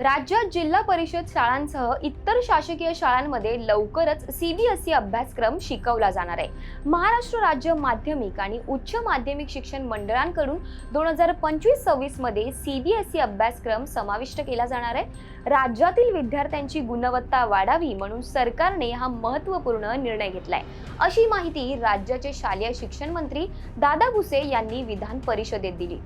राज्यात जिल्हा परिषद शाळांसह इतर शासकीय शाळांमध्ये लवकरच सीबीएसई अभ्यासक्रम शिकवला जाणार आहे. महाराष्ट्र राज्य माध्यमिक आणि उच्च माध्यमिक शिक्षण मंडळांकडून दोन हजार पंचवीस सव्वीसमध्ये सीबीएसई अभ्यासक्रम समाविष्ट केला जाणार आहे. राज्यातील विद्यार्थ्यांची गुणवत्ता वाढावी म्हणून सरकारने हा महत्त्वपूर्ण निर्णय घेतलाय. अशी माहिती राज्याचे शालेय शिक्षण मंत्री दादा भुसे यांनी विधान परिषदेत दिली.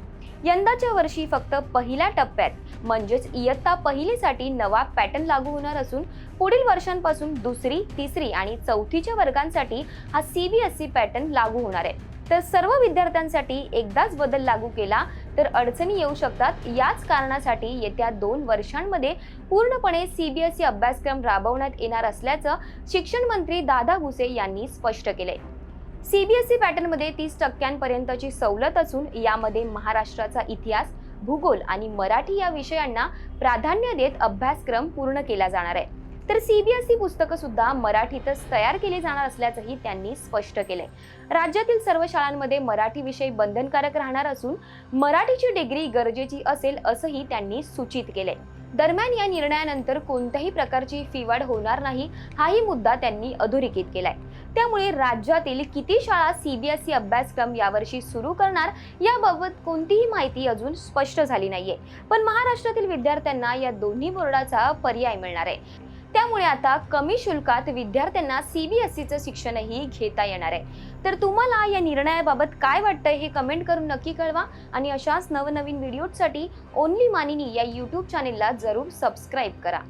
यंदाच्या वर्षी फक्त पहिल्या टप्प्यात म्हणजेच इयत्ता पहिलीसाठी नवा पॅटर्न लागू होणार असून पुढील वर्षांपासून दुसरी तिसरी आणि चौथीच्या वर्गांसाठी हा सीबीएसई पॅटर्न लागू होणार आहे. तर सर्व विद्यार्थ्यांसाठी एकदाच बदल लागू केला तर अडचणी येऊ शकतात. याच कारणासाठी येत्या दोन वर्षांमध्ये पूर्णपणे सीबीएसई अभ्यासक्रम राबवण्यात येणार असल्याचं शिक्षण मंत्री दादा भुसे यांनी स्पष्ट केले सीबीएसई पॅटर्नमध्ये तीस टक्क्यांपर्यंतची सवलत असून यामध्ये महाराष्ट्राचा इतिहास भूगोल आणि मराठी या विषयांना प्राधान्य देत अभ्यासक्रम पूर्ण केला जाणार आहे. तर सीबीएसई पुस्तकं सुद्धा मराठीतच तयार केली जाणार असल्याचंही त्यांनी स्पष्ट केलंय. राज्यातील सर्व शाळांमध्ये मराठी विषय बंधनकारक राहणार असून मराठीची डिग्री गरजेची असेल असंही त्यांनी सूचित केलंय. दरम्यान या निर्णयानंतर कोणत्याही प्रकारची फीवाढ होणार नाही हाही मुद्दा त्यांनी अधोरेखित केलाय. त्यामुळे राज्यातील किती शाळा सीबीएसई अभ्यासक्रम यावर्षी सुरू करणार याबाबत कोणतीही माहिती अजून स्पष्ट झाली नाहीये. पण महाराष्ट्रातील विद्यार्थ्यांना या दोन्ही बोर्डाचा पर्याय मिळणार आहे. त्यामुळे आता कमी शुल्कात विद्यार्थ्यांना सीबीएसईचं शिक्षणही घेता येणार आहे. तर तुम्हाला या निर्णयाबाबत काय वाटतंय हे कमेंट करून नक्की कळवा आणि अशाच नवनवीन व्हिडिओसाठी ओनली मानिनी या यूट्यूब चॅनेलला जरूर सबस्क्राईब करा.